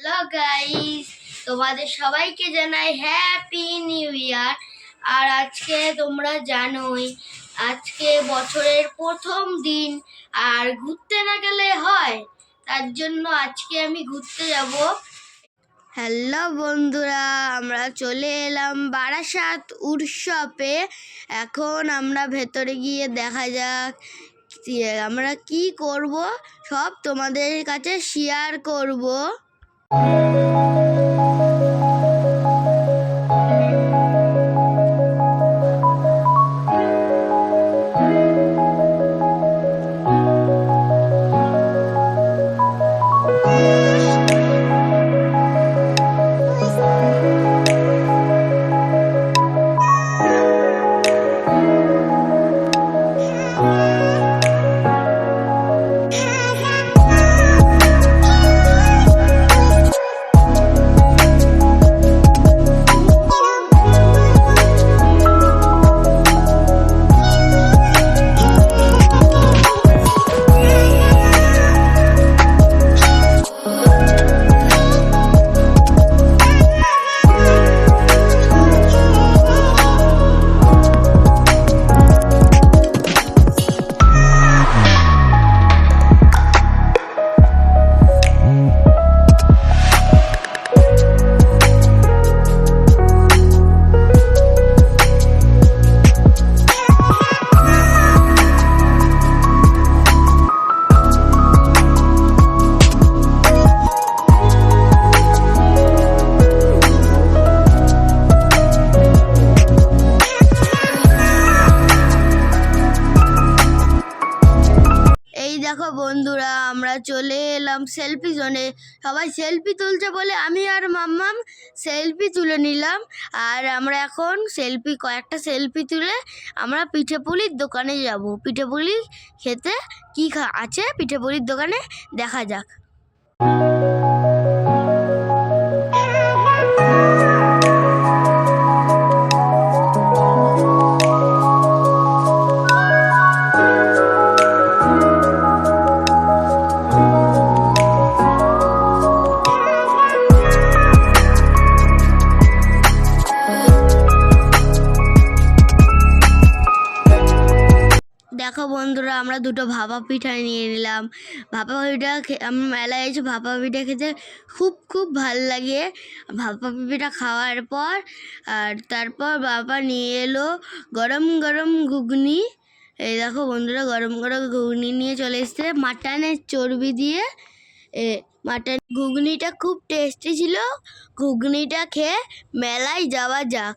Hello guys তোমাদের সবাইকে জানাই হ্যাপি নিউ ইয়ার আর আজকে তোমরা জানোই, আজকে বছরের প্রথম দিন, আর ঘুরতে না গেলে হয়, তার জন্য আজকে আমি ঘুরতে যাব। হ্যালো বন্ধুরা, আমরা চলে এলাম বারাসাত উৎসবে। এখন আমরা ভেতরে গিয়ে দেখা যাক আমরা কি করব, সব তোমাদের কাছে শেয়ার করব। Thank you. চলে এলাম সেলফি জোনে সবাই সেলফি তুলছে বলে আমি আর মাম্মাম সেলফি তুলে নিলাম। আর আমরা এখন সেলফি কয়েকটা সেলফি তুলে আমরা পিঠেপুলির দোকানে যাব। পিঠেপুলি খেতে কি খা, আছে? পিঠেপুলির দোকানে দেখা যাক। ভাপা পিঠা নিয়ে নিলাম। ভাপা পিঠা আমি মেলায় এসে ভাপা পিঠা খেতে খুব খুব ভালো লাগে। ভাপা পিঠা খাওয়ার পর, আর তারপর বাবা নিয়ে এলো গরম গরম ঘুগনি। এই দেখো বন্ধুরা, গরম গরম ঘুগনি নিয়ে চলে এসছে। মাটনের চর্বি দিয়ে। এ মাটন ঘুগনিটা খুব টেস্টি ছিল। ঘুগনিটা খেয়ে মেলায় যাওয়া যাক।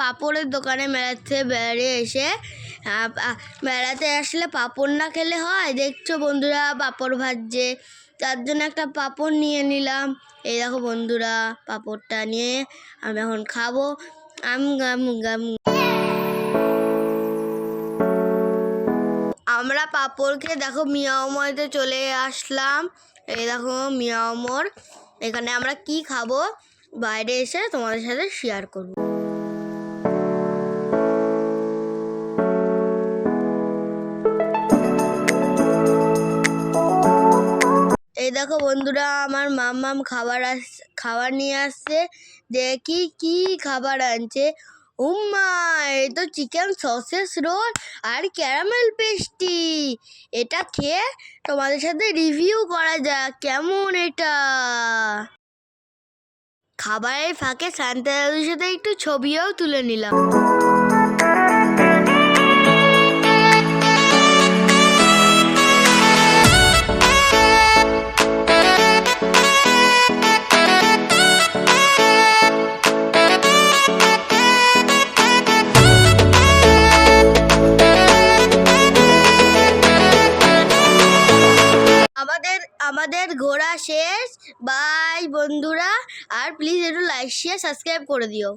পাঁপড়ের দোকানে মেলাতে বেড়ে এসে। মেলাতে আসলে পাঁপড় না খেলে হয়। দেখছ বন্ধুরা, পাঁপড় ভাজছে। তার জন্য একটা পাঁপড় নিয়ে নিলাম। এই দেখো বন্ধুরা, পাঁপড়টা নিয়ে আমি এখন খাব। আম গাম গাম আমরা পাঁপড় খেয়ে দেখো মিয়াময়তে চলে আসলাম। এই দেখো মিয়ামর এখানে আমরা কি খাব? বাইরে এসে তোমাদের সাথে শেয়ার করব। এই দেখো বন্ধুরা, আমার মাম্মাম খাবার আস, খাবার নিয়ে আসছে। দেখি কি খাবার আনছে। উম্মা এ তো চিকেন সসেস রোল আর ক্যারামেল পেস্টি। এটা খেয়ে তোমাদের সাথে রিভিউ করা যাক। কেমন এটা? খাবারের ফাঁকে সান্তা দাদুর সাথে একটু ছবিও তুলে নিলাম। শেষ। বাই বন্ধুরা। আর প্লিজ একটু লাইক শেয়ার সাবস্ক্রাইব করে দিও।